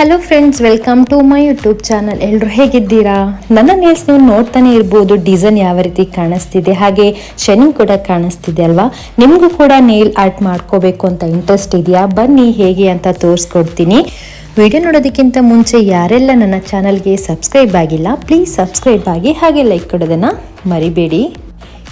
Hello friends welcome to my YouTube channel ಎಲ್ಲರೂ ಹೇಗಿದ್ದೀರಾ? ನನ್ನ ನೇಲ್ಸ್ ನೀವು ನೋಡ್ತಾನೆ ಇರ್ಬೋದು. ಡಿಸೈನ್ ಯಾವ ರೀತಿ ಕಾಣಿಸ್ತಿದೆ? ಹಾಗೆ ಶೈನಿಂಗ್ ಕೂಡ ಕಾಣಿಸ್ತಿದೆ ಅಲ್ವಾ? ನಿಮಗೂ ಕೂಡ ನೇಲ್ ಆರ್ಟ್ ಮಾಡ್ಕೋಬೇಕು ಅಂತ ಇಂಟ್ರೆಸ್ಟ್ ಇದೆಯಾ? ಬನ್ನಿ, ಹೇಗೆ ಅಂತ ತೋರಿಸ್ಕೊಡ್ತೀನಿ. ವಿಡಿಯೋ ನೋಡೋದಕ್ಕಿಂತ ಮುಂಚೆ ಯಾರೆಲ್ಲ ನನ್ನ ಚಾನಲ್ಗೆ ಸಬ್ಸ್ಕ್ರೈಬ್ ಆಗಿಲ್ಲ ಪ್ಲೀಸ್ ಸಬ್ಸ್ಕ್ರೈಬ್ ಆಗಿ ಹಾಗೆ ಲೈಕ್ ಕೊಡೋದನ್ನು ಮರಿಬೇಡಿ.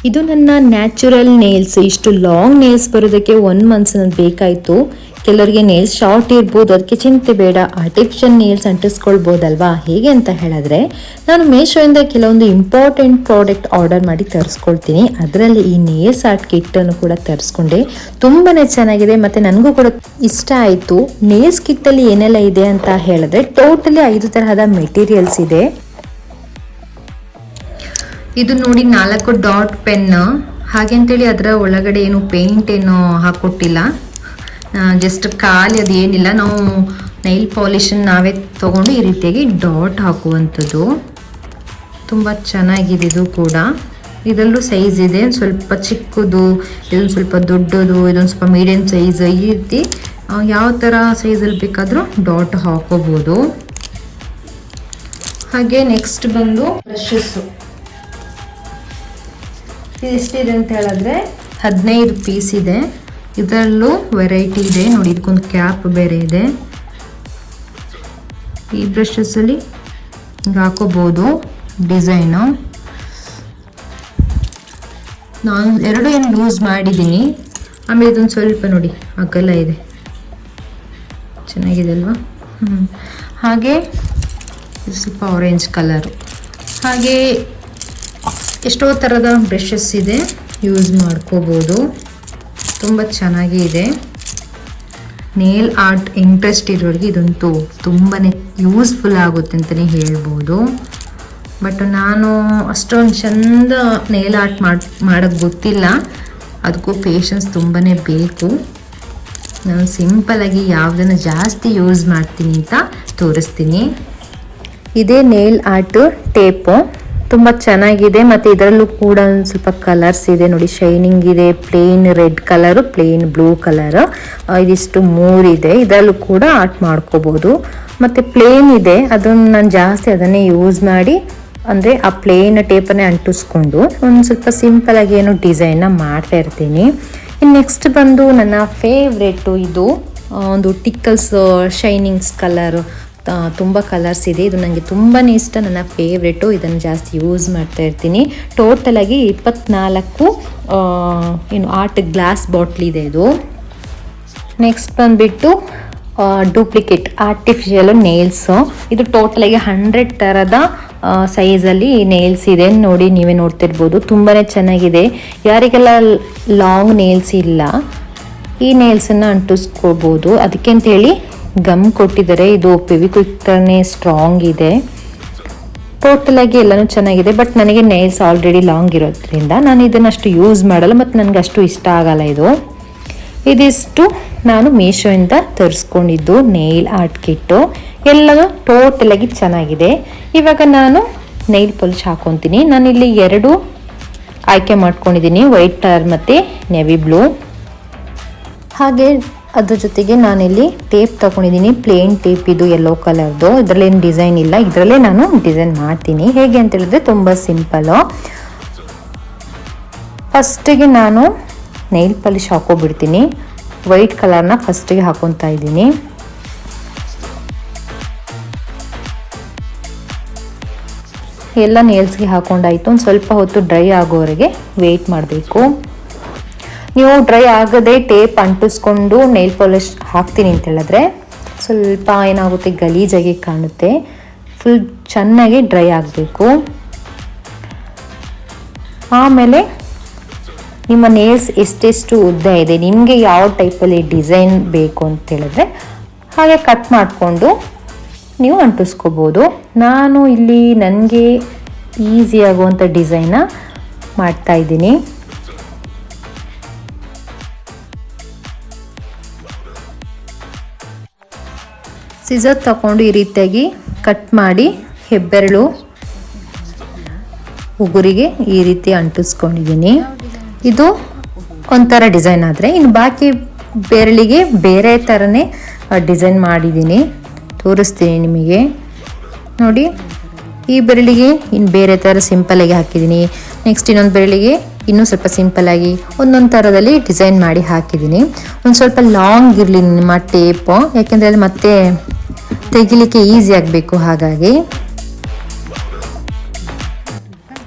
ಇದು ನನ್ನ ನ್ಯಾಚುರಲ್ ನೇಲ್ಸ್ ಇಷ್ಟು ಲಾಂಗ್ ನೇಲ್ಸ್ ಬರೋದಕ್ಕೆ ಒನ್ ಮಂತ್ಸ್ ನನಗೆ ಬೇಕಾಯಿತು. ಕೆಲವರಿಗೆ ನೇಲ್ಸ್ ಶಾರ್ಟ್ ಇರ್ಬೋದು ಅದಕ್ಕೆ ಚಿಂತೆ ಬೇಡ. ಆರ್ಟಿಫಿಷಿಯಲ್ ನೇಲ್ಸ್ ಅಂಟಿಸ್ಕೊಳ್ಬೋದಲ್ವಾ? ಹೇಗೆ ಅಂತ ಹೇಳಿದ್ರೆ, ನಾನು ಮೇಶೋಯಿಂದ ಕೆಲವೊಂದು ಇಂಪಾರ್ಟೆಂಟ್ ಪ್ರಾಡಕ್ಟ್ ಆರ್ಡರ್ ಮಾಡಿ ತರಿಸ್ಕೊಳ್ತೀನಿ. ಅದರಲ್ಲಿ ಈ ನೇಲ್ಸ್ ಆರ್ಟ್ ಕಿಟ್ಟನ್ನು ಕೂಡ ತರಿಸ್ಕೊಂಡೆ. ತುಂಬಾ ಚೆನ್ನಾಗಿದೆ. ಮತ್ತು ನನಗೂ ಕೂಡ ಇಷ್ಟ ಆಯಿತು. ನೇಲ್ಸ್ ಕಿಟ್ಟಲ್ಲಿ ಏನೆಲ್ಲ ಇದೆ ಅಂತ ಹೇಳಿದ್ರೆ ಟೋಟಲಿ ಐದು ತರಹದ ಮೆಟೀರಿಯಲ್ಸ್ ಇದೆ. ಇದು ನೋಡಿ ನಾಲ್ಕು ಡಾಟ್ ಪೆನ್. ಹಾಗೆ ಅಂತೇಳಿ ಅದರ ಒಳಗಡೆ ಏನು ಪೇಂಟ್ ಏನು ಹಾಕೊಟ್ಟಿಲ್ಲ. ಜಸ್ಟ್ ಖಾಲಿ ಏನಿಲ್ಲ. ನಾವು ನೈಲ್ ಪಾಲಿಶನ್ ನಾವೇ ತಗೊಂಡು ಈ ರೀತಿಯಾಗಿ ಡಾಟ್ ಹಾಕುವಂಥದ್ದು. ತುಂಬ ಚೆನ್ನಾಗಿದೆ ಇದು ಕೂಡ. ಇದರಲ್ಲೂ ಸೈಜ್ ಇದೆ. ಸ್ವಲ್ಪ ಚಿಕ್ಕದು, ಇದೊಂದು ಸ್ವಲ್ಪ ದೊಡ್ಡದು, ಇದೊಂದು ಸ್ವಲ್ಪ ಮೀಡಿಯಮ್ ಸೈಜ್ ಈ ರೀತಿ ಯಾವ ಥರ ಸೈಜಲ್ಲಿ ಬೇಕಾದರೂ ಡಾಟ್ ಹಾಕೋಬೋದು. ಹಾಗೆ ನೆಕ್ಸ್ಟ್ ಬಂದು ಬ್ರಷಸ್ಸು ಇದು ಎಷ್ಟಿದೆ ಅಂತ ಹೇಳಿದ್ರೆ ಹದಿನೈದು ಪೀಸ್ ಇದೆ. ಇದರಲ್ಲೂ ವೆರೈಟಿ ಇದೆ. ನೋಡಿ ಇದಕ್ಕೊಂದು ಕ್ಯಾಪ್ ಬೇರೆ ಇದೆ. ಈ ಬ್ರಷಸ್ಸಲ್ಲಿ ಹಿಂಗೆ ಹಾಕೋಬೋದು ಡಿಸೈನು ನಾನು ಎರಡು ಏನು ಯೂಸ್ ಮಾಡಿದ್ದೀನಿ. ಆಮೇಲೆ ಇದೊಂದು ಸ್ವಲ್ಪ ನೋಡಿ, ಅಗಲ ಇದೆ. ಚೆನ್ನಾಗಿದೆ ಅಲ್ವಾ? ಹ್ಞೂ ಹಾಗೆ ಸ್ವಲ್ಪ ಆರೆಂಜ್ ಕಲರು ಹಾಗೆ ಎಷ್ಟೋ ಥರದ ಬ್ರಷಸ್ ಇದೆ. ಯೂಸ್ ಮಾಡ್ಕೋಬೋದು. ತುಂಬ ಚೆನ್ನಾಗಿ ಇದೆ. ನೇಲ್ ಆರ್ಟ್ ಇಂಟ್ರೆಸ್ಟ್ ಇರೋರಿಗೆ ಇದಂತೂ ತುಂಬಾ ಯೂಸ್ಫುಲ್ ಆಗುತ್ತೆ ಅಂತಲೇ ಹೇಳ್ಬೋದು. ಬಟ್ ನಾನು ಅಷ್ಟೊಂದು ಚಂದ ನೇಲ್ ಆರ್ಟ್ ಮಾಡಿ ಮಾಡೋಕ್ಕೆ ಗೊತ್ತಿಲ್ಲ. ಅದಕ್ಕೂ ಪೇಷನ್ಸ್ ತುಂಬಾ ಬೇಕು. ನಾನು ಸಿಂಪಲಾಗಿ ಯಾವುದನ್ನು ಜಾಸ್ತಿ ಯೂಸ್ ಮಾಡ್ತೀನಿ ಅಂತ ತೋರಿಸ್ತೀನಿ. ಇದೇ ನೇಲ್ ಆರ್ಟ್ ಟೇಪು ತುಂಬ ಚೆನ್ನಾಗಿದೆ ಮತ್ತು ಇದರಲ್ಲೂ ಕೂಡ ಒಂದು ಸ್ವಲ್ಪ ಕಲರ್ಸ್ ಇದೆ. ನೋಡಿ ಶೈನಿಂಗ್ ಇದೆ plain red colour plain blue colour ಇದಿಷ್ಟು ಮೂರಿದೆ. ಇದರಲ್ಲೂ ಕೂಡ ಆರ್ಟ್ ಮಾಡ್ಕೋಬೋದು. ಮತ್ತು ಪ್ಲೇನ್ ಇದೆ. ಅದನ್ನು ನಾನು ಜಾಸ್ತಿ ಅದನ್ನೇ ಯೂಸ್ ಮಾಡಿ, ಅಂದರೆ ಆ ಪ್ಲೇನ್ ಟೇಪನ್ನೇ ಅಂಟಿಸ್ಕೊಂಡು ಒಂದು ಸ್ವಲ್ಪ ಸಿಂಪಲಾಗಿ ಏನು ಡಿಸೈನ್ನ ಮಾಡ್ತಾ ಇರ್ತೀನಿ. ಇನ್ನು ನೆಕ್ಸ್ಟ್ ಬಂದು ನನ್ನ ಫೇವ್ರೇಟು ಇದು ಒಂದು ಟಿಕ್ಕಲ್ಸ್ ಶೈನಿಂಗ್ಸ್ ಕಲರ್ ತುಂಬ ಕಲರ್ಸ್ ಇದೆ. ಇದು ನನಗೆ ತುಂಬಾ ಇಷ್ಟ. ನನ್ನ ಫೇವ್ರೆಟು ಇದನ್ನು ಜಾಸ್ತಿ ಯೂಸ್ ಮಾಡ್ತಾ ಇರ್ತೀನಿ. ಟೋಟಲಾಗಿ ಇಪ್ಪತ್ನಾಲ್ಕು ಏನು ಆರ್ಟ್ ಗ್ಲಾಸ್ ಬಾಟ್ಲಿದೆ ಇದು ನೆಕ್ಸ್ಟ್ ಬಂದುಬಿಟ್ಟು ಡೂಪ್ಲಿಕೇಟ್ ಆರ್ಟಿಫಿಷಿಯಲ್ ನೇಲ್ಸು ಇದು ಟೋಟಲಾಗಿ ಹಂಡ್ರೆಡ್ ಥರದ ಸೈಜಲ್ಲಿ ನೇಲ್ಸ್ ಇದೆ. ನೋಡಿ, ನೀವೇ ನೋಡ್ತಿರ್ಬೋದು. ತುಂಬಾ ಚೆನ್ನಾಗಿದೆ. ಯಾರಿಗೆಲ್ಲ ಲಾಂಗ್ ನೇಲ್ಸ್ ಇಲ್ಲ, ಈ ನೇಲ್ಸನ್ನು ಅಂಟಿಸ್ಕೋಬೋದು. ಅದಕ್ಕೆ ಅಂತ ಹೇಳಿ ಗಮ್ ಕೊಟ್ಟಿದ್ದಾರೆ. ಇದು ಫೆವಿಕ್ವಿಕ್ ಥರನೇ ಸ್ಟ್ರಾಂಗ್ ಇದೆ ಟೋಟಲಾಗಿ ಎಲ್ಲನೂ ಚೆನ್ನಾಗಿದೆ ಬಟ್ ನನಗೆ ನೇಲ್ಸ್ ಆಲ್ರೆಡಿ ಲಾಂಗ್ ಇರೋದ್ರಿಂದ ನಾನು ಇದನ್ನು ಅಷ್ಟು ಯೂಸ್ ಮಾಡಲ್ಲ ಮತ್ತು ನನಗೆ ಅಷ್ಟು ಇಷ್ಟ ಆಗಲ್ಲ ಇದು. ಇದಿಷ್ಟು ನಾನು ಮೀಶೋಯಿಂದ ತರಿಸ್ಕೊಂಡಿದ್ದು ನೇಲ್ ಆರ್ಟ್ ಕಿಟ್ಟು ಎಲ್ಲನೂ ಆಗಿ ಚೆನ್ನಾಗಿದೆ. ಇವಾಗ ನಾನು ನೈಲ್ ಪಾಲಿಶ್ ಹಾಕೊತೀನಿ. ನಾನಿಲ್ಲಿ ಎರಡು ಆಯ್ಕೆ ಮಾಡ್ಕೊಂಡಿದ್ದೀನಿ ವೈಟ್ ಕಲರ್ ಮತ್ತು ನೆವಿ ಬ್ಲೂ ಹಾಗೆ ಅದ್ರ ಜೊತೆಗೆ ನಾನಿಲ್ಲಿ ಟೇಪ್ ತಗೊಂಡಿದ್ದೀನಿ. ಪ್ಲೇನ್ ಟೇಪ್ ಇದು ಯೆಲ್ಲೋ ಕಲರ್ದು ಇದರಲ್ಲಿ ಏನು ಡಿಸೈನ್ ಇಲ್ಲ. ಇದರಲ್ಲೇ ನಾನು ಡಿಸೈನ್ ಮಾಡ್ತೀನಿ. ಹೇಗೆ ಅಂತ ಹೇಳಿದ್ರೆ ತುಂಬ ಸಿಂಪಲ್ಲು ಫಸ್ಟಿಗೆ ನಾನು ನೈಲ್ ಪಾಲಿಶ್ ಹಾಕೋಬಿಡ್ತೀನಿ ವೈಟ್ ಕಲರ್ನ ಫಸ್ಟಿಗೆ ಹಾಕೊತಾ ಇದ್ದೀನಿ. ಎಲ್ಲ ನೇಲ್ಸ್ಗೆ ಹಾಕೊಂಡಾಯಿತು. ಒಂದು ಸ್ವಲ್ಪ ಹೊತ್ತು ಡ್ರೈ ಆಗೋವರೆಗೆ ವೆಯ್ಟ್ ಮಾಡಬೇಕು. ನೀವು ಡ್ರೈ ಆಗದೆ ಟೇಪ್ ಅಂಟಿಸ್ಕೊಂಡು ನೈಲ್ ಪಾಲಿಶ್ ಹಾಕ್ತೀನಿ ಅಂತ ಹೇಳಿದ್ರೆ ಸ್ವಲ್ಪ ಏನಾಗುತ್ತೆ ಗಲೀಜಾಗಿ ಕಾಣುತ್ತೆ. ಫುಲ್ ಚೆನ್ನಾಗಿ ಡ್ರೈ ಆಗಬೇಕು. ಆಮೇಲೆ ನಿಮ್ಮ ನೇಲ್ಸ್ ಎಷ್ಟೆಷ್ಟು ಉದ್ದ ಇದೆ, ನಿಮಗೆ ಯಾವ ಟೈಪಲ್ಲಿ ಡಿಸೈನ್ ಬೇಕು ಅಂತ ಹೇಳಿದ್ರೆ ಹಾಗೆ ಕಟ್ ಮಾಡಿಕೊಂಡು ನೀವು ಅಂಟಿಸ್ಕೋಬೋದು. ನಾನು ಇಲ್ಲಿ ನನಗೆ ಈಸಿ ಆಗುವಂಥ ಡಿಸೈನ ಮಾಡ್ತಾ ಸಿಸರ್ ತಗೊಂಡು ಈ ರೀತಿಯಾಗಿ ಕಟ್ ಮಾಡಿ ಹೆಬ್ಬೆರಳು ಉಗುರಿಗೆ ಈ ರೀತಿ ಅಂಟಿಸ್ಕೊಂಡಿದ್ದೀನಿ. ಇದು ಒಂಥರ ಡಿಸೈನ್ ಆದರೆ ಇನ್ನು ಬಾಕಿ ಬೆರಳಿಗೆ ಬೇರೆ ಥರನೇ ಡಿಸೈನ್ ಮಾಡಿದ್ದೀನಿ. ತೋರಿಸ್ತೀನಿ ನಿಮಗೆ. ನೋಡಿ, ಈ ಬೆರಳಿಗೆ ಇನ್ನು ಬೇರೆ ಥರ ಸಿಂಪಲಾಗಿ ಹಾಕಿದ್ದೀನಿ. ನೆಕ್ಸ್ಟ್ ಇನ್ನೊಂದು ಬೆರಳಿಗೆ ಇನ್ನೂ ಸ್ವಲ್ಪ ಸಿಂಪಲಾಗಿ ಒಂದೊಂದು ಥರದಲ್ಲಿ ಡಿಸೈನ್ ಮಾಡಿ ಹಾಕಿದ್ದೀನಿ. ಒಂದು ಸ್ವಲ್ಪ ಲಾಂಗ್ ಇರಲಿ ನಿಮ್ಮ ಟೇಪು ಯಾಕೆಂದರೆ ಅದು ಮತ್ತೆ ತೆಗಿಲಿಕ್ಕೆ ಈಸಿ ಆಗಬೇಕು ಹಾಗಾಗಿ.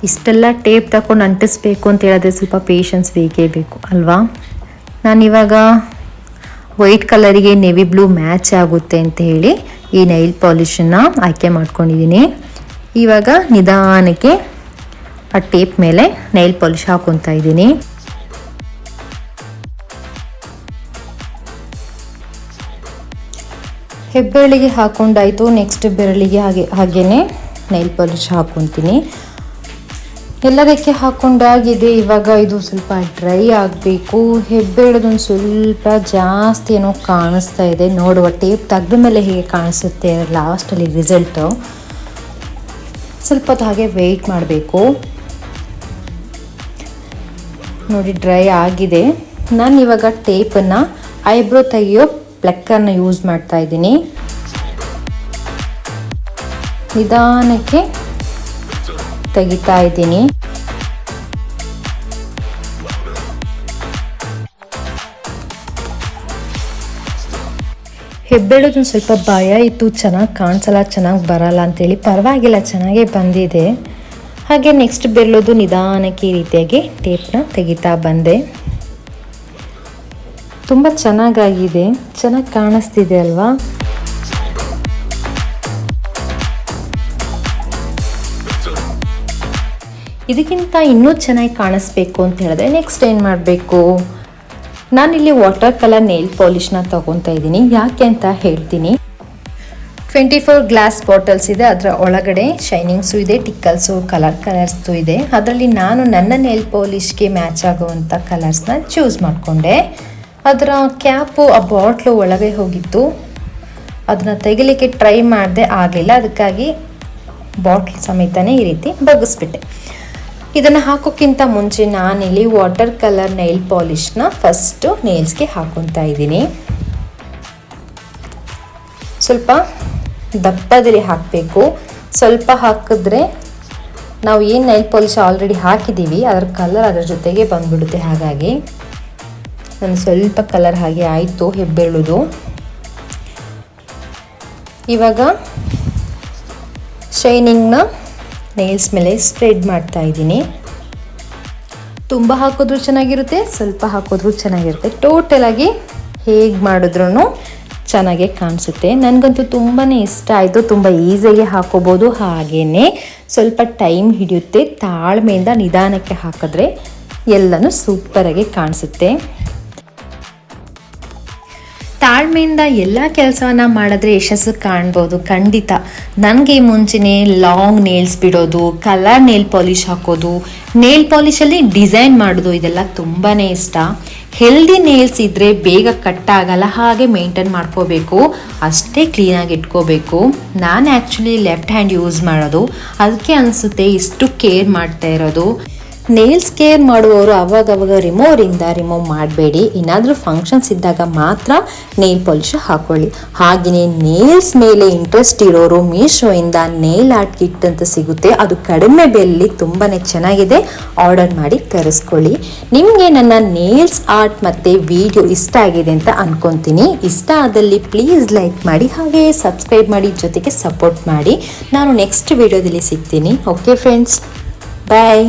ಇಷ್ಟೆಲ್ಲ ಟೇಪ್ ತಗೊಂಡು ಅಂಟಿಸ್ಬೇಕು ಅಂತ ಹೇಳಿದ್ರೆ ಸ್ವಲ್ಪ ಪೇಷನ್ಸ್ ಬೇಕೇ ಬೇಕು, ಅಲ್ವಾ? ನಾನಿವಾಗ ವೈಟ್ ಕಲರಿಗೆ ನೆವಿ ಬ್ಲೂ ಮ್ಯಾಚ್ ಆಗುತ್ತೆ ಅಂತ ಹೇಳಿ ಈ ನೈಲ್ ಪಾಲಿಶನ್ನು ಆಯ್ಕೆ ಮಾಡ್ಕೊಂಡಿದ್ದೀನಿ ಇವಾಗ ನಿಧಾನಕ್ಕೆ ಆ ಟೇಪ್ ಮೇಲೆ ನೈಲ್ ಪಾಲಿಷ್ ಹಾಕೊತಾ ಇದ್ದೀನಿ. ಹೆಬ್ಬೆರಳಿಗೆ ಹಾಕೊಂಡಾಯಿತು. ನೆಕ್ಸ್ಟ್ ಬೆರಳಿಗೆ ಹಾಗೆ, ಹಾಗೇನೆ ನೈಲ್ ಪಾಲಿಶ್ ಹಾಕೊತೀನಿ. ಎಲ್ಲದಕ್ಕೆ ಹಾಕೊಂಡಾಗಿದೆ ಇವಾಗ ಇದು ಸ್ವಲ್ಪ ಡ್ರೈ ಆಗಬೇಕು. ಹೆಬ್ಬೆರಳದೊಂದು ಸ್ವಲ್ಪ ಜಾಸ್ತಿ ಏನೋ ಕಾಣಿಸ್ತಾ ಇದೆ. ನೋಡುವ ಟೇಪ್ ತೆಗೆದ ಮೇಲೆ ಹೇಗೆ ಕಾಣಿಸುತ್ತೆ ಲಾಸ್ಟಲ್ಲಿ ರಿಸಲ್ಟು ಸ್ವಲ್ಪ ಹಾಗೆ ವೆಯ್ಟ್ ಮಾಡಬೇಕು. ನೋಡಿ ಡ್ರೈ ಆಗಿದೆ. ನಾನು ಇವಾಗ ಟೇಪನ್ನು ಐಬ್ರೋ ತೆಗೆಯೋ ಪ್ಲಕ್ಕರ್ನ ಯೂಸ್ ಮಾಡ್ತಾ ಇದ್ದೀನಿ. ನಿಧಾನಕ್ಕೆ ತೆಗಿತಾ ಇದ್ದೀನಿ. ಹೆಬ್ಬೆಳೋದು ಸ್ವಲ್ಪ ಭಯ ಇತ್ತು, ಚೆನ್ನಾಗಿ ಕಾಣಿಸಲ್ಲ, ಚೆನ್ನಾಗಿ ಬರಲ್ಲ ಅಂತೇಳಿ. ಪರವಾಗಿಲ್ಲ, ಚೆನ್ನಾಗೇ ಬಂದಿದೆ. ಹಾಗೆ ನೆಕ್ಸ್ಟ್ ಬೆರಳೋದು ನಿಧಾನಕ್ಕೆ ಈ ರೀತಿಯಾಗಿ ಟೇಪ್ನ ತೆಗಿತಾ ಬಂದೆ. ತುಂಬ ಚೆನ್ನಾಗಾಗಿದೆ. ಚೆನ್ನಾಗಿ ಕಾಣಿಸ್ತಿದೆ ಅಲ್ವಾ? ಇದಕ್ಕಿಂತ ಇನ್ನೂ ಚೆನ್ನಾಗಿ ಕಾಣಿಸ್ಬೇಕು ಅಂತ ಹೇಳಿದ್ರೆ ನೆಕ್ಸ್ಟ್ ಏನು ಮಾಡಬೇಕು? ನಾನಿಲ್ಲಿ ವಾಟರ್ ಕಲರ್ ನೇಲ್ ಪಾಲಿಷ್ನ ತೊಗೊತಾ ಇದ್ದೀನಿ. ಯಾಕೆ ಅಂತ ಹೇಳ್ತೀನಿ. ಟ್ವೆಂಟಿ ಫೋರ್ ಗ್ಲಾಸ್ ಬಾಟಲ್ಸ್ ಇದೆ, ಅದರ ಒಳಗಡೆ ಶೈನಿಂಗ್ಸು ಇದೆ ಟಿಕ್ಕಲ್ಸು ಕಲರ್ ಕಲರ್ಸ್ದು ಇದೆ. ಅದರಲ್ಲಿ ನಾನು ನನ್ನ ನೇಲ್ ಪಾಲಿಷ್ಗೆ ಮ್ಯಾಚ್ ಆಗುವಂಥ ಕಲರ್ಸ್ನ ಚೂಸ್ ಮಾಡಿಕೊಂಡೆ. ಅದರ ಕ್ಯಾಪು ಆ ಬಾಟ್ಲು ಒಳಗೆ ಹೋಗಿತ್ತು. ಅದನ್ನ ತೆಗಿಲಿಕ್ಕೆ ಟ್ರೈ ಮಾಡಿದೆ ಆಗಲಿಲ್ಲ. ಅದಕ್ಕಾಗಿ ಬಾಟ್ಲ್ ಸಮೇತನೇ ಈ ರೀತಿ ಬಗ್ಗಿಸ್ಬಿಟ್ಟೆ. ಇದನ್ನು ಹಾಕೋಕ್ಕಿಂತ ಮುಂಚೆ ನಾನಿಲ್ಲಿ ವಾಟರ್ ಕಲರ್ ನೈಲ್ ಪಾಲಿಷ್ನ ಫಸ್ಟು ನೇಲ್ಸ್ಗೆ ಹಾಕೊತಾ ಇದ್ದೀನಿ. ಸ್ವಲ್ಪ ದಪ್ಪದಲ್ಲಿ ಹಾಕಬೇಕು. ಸ್ವಲ್ಪ ಹಾಕಿದ್ರೆ ನಾವು ಏನು ನೈಲ್ ಪಾಲಿಶ್ ಆಲ್ರೆಡಿ ಹಾಕಿದ್ದೀವಿ, ಅದರ ಕಲರ್ ಅದರ ಜೊತೆಗೆ ಬಂದ್ಬಿಡುತ್ತೆ ಹಾಗಾಗಿ. ನಾನು ಸ್ವಲ್ಪ ಕಲರ್ ಹಾಗೆ ಆಯಿತು ಹೆಬ್ಬೆರಳುದು. ಇವಾಗ ಶೈನಿಂಗ್ನ ನೇಲ್ಸ್ ಮೇಲೆ ಸ್ಪ್ರೆಡ್ ಮಾಡ್ತಾ ಇದ್ದೀನಿ. ತುಂಬ ಹಾಕಿದ್ರೂ ಚೆನ್ನಾಗಿರುತ್ತೆ, ಸ್ವಲ್ಪ ಹಾಕೋದ್ರೂ ಚೆನ್ನಾಗಿರುತ್ತೆ. ಟೋಟಲ್ ಆಗಿ ಹೇಗೆ ಮಾಡಿದ್ರೂ ಚೆನ್ನಾಗೆ ಕಾಣಿಸುತ್ತೆ. ನನಗಂತೂ ತುಂಬಾ ಇಷ್ಟ ಆಯಿತು, ತುಂಬ ಈಸಿಯಾಗಿ ಹಾಕೋಬೋದು ಹಾಗೆಯೇ ಸ್ವಲ್ಪ ಟೈಮ್ ಹಿಡಿಯುತ್ತೆ, ತಾಳ್ಮೆಯಿಂದ ನಿಧಾನಕ್ಕೆ ಹಾಕಿದ್ರೆ ಎಲ್ಲನೂ ಸೂಪರಾಗಿ ಕಾಣಿಸುತ್ತೆ. ತಾಳ್ಮೆಯಿಂದ ಎಲ್ಲ ಕೆಲಸವನ್ನ ಮಾಡಿದ್ರೆ ಯಶಸ್ಸು ಕಾಣ್ಬೋದು, ಖಂಡಿತ. ನನಗೆ ಮುಂಚೆನೇ ಲಾಂಗ್ ನೇಲ್ಸ್ ಬಿಡೋದು ಕಲರ್ ನೇಲ್ ಪಾಲಿಷ್ ಹಾಕೋದು ನೇಲ್ ಪಾಲಿಶಲ್ಲಿ ಡಿಸೈನ್ ಮಾಡೋದು ಇದೆಲ್ಲ ತುಂಬಾ ಇಷ್ಟ. ಹೆಲ್ದಿ ನೇಲ್ಸ್ ಇದ್ದರೆ ಬೇಗ ಕಟ್ ಆಗಲ್ಲ, ಹಾಗೆ ಮೇಂಟೈನ್ ಮಾಡ್ಕೋಬೇಕು, ಅಷ್ಟೇ ಕ್ಲೀನಾಗಿ ಇಟ್ಕೋಬೇಕು. ನಾನು ಆ್ಯಕ್ಚುಲಿ ಲೆಫ್ಟ್ ಹ್ಯಾಂಡ್ ಯೂಸ್ ಮಾಡೋದು. ಅದಕ್ಕೆ ಅನಿಸುತ್ತೆ ಇಷ್ಟು ಕೇರ್ ಮಾಡ್ತಾ ಇರೋದು. ನೇಲ್ಸ್ ಕೇರ್ ಮಾಡುವವರು ಅವಾಗವಾಗ ರಿಮೋವರಿಂದ ರಿಮೂವ್ ಮಾಡಬೇಡಿ. ಏನಾದರೂ ಫಂಕ್ಷನ್ಸ್ ಇದ್ದಾಗ ಮಾತ್ರ ನೇಲ್ ಪಾಲಿಶ್ ಹಾಕೊಳ್ಳಿ. ಹಾಗೆಯೇ ನೇಲ್ಸ್ ಮೇಲೆ ಇಂಟ್ರೆಸ್ಟ್ ಇರೋರು ಮೀಶೋಯಿಂದ ನೇಲ್ ಆರ್ಟ್ ಕಿಟ್ ಅಂತ ಸಿಗುತ್ತೆ. ಅದು ಕಡಿಮೆ ಬೆಲೆಯಲ್ಲಿ ತುಂಬಾ ಚೆನ್ನಾಗಿದೆ. ಆರ್ಡರ್ ಮಾಡಿ ತರಿಸ್ಕೊಳ್ಳಿ. ನಿಮಗೆ ನನ್ನ ನೇಲ್ಸ್ ಆರ್ಟ್ ಮತ್ತು ವಿಡಿಯೋ ಇಷ್ಟ ಆಗಿದೆ ಅಂತ ಅಂದ್ಕೊತೀನಿ ಇಷ್ಟ ಆದಲ್ಲಿ ಪ್ಲೀಸ್ ಲೈಕ್ ಮಾಡಿ ಹಾಗೆ ಸಬ್ಸ್ಕ್ರೈಬ್ ಮಾಡಿ, ಜೊತೆಗೆ ಸಪೋರ್ಟ್ ಮಾಡಿ. ನಾನು ನೆಕ್ಸ್ಟ್ ವಿಡಿಯೋದಲ್ಲಿ ಸಿಗ್ತೀನಿ. Okay friends bye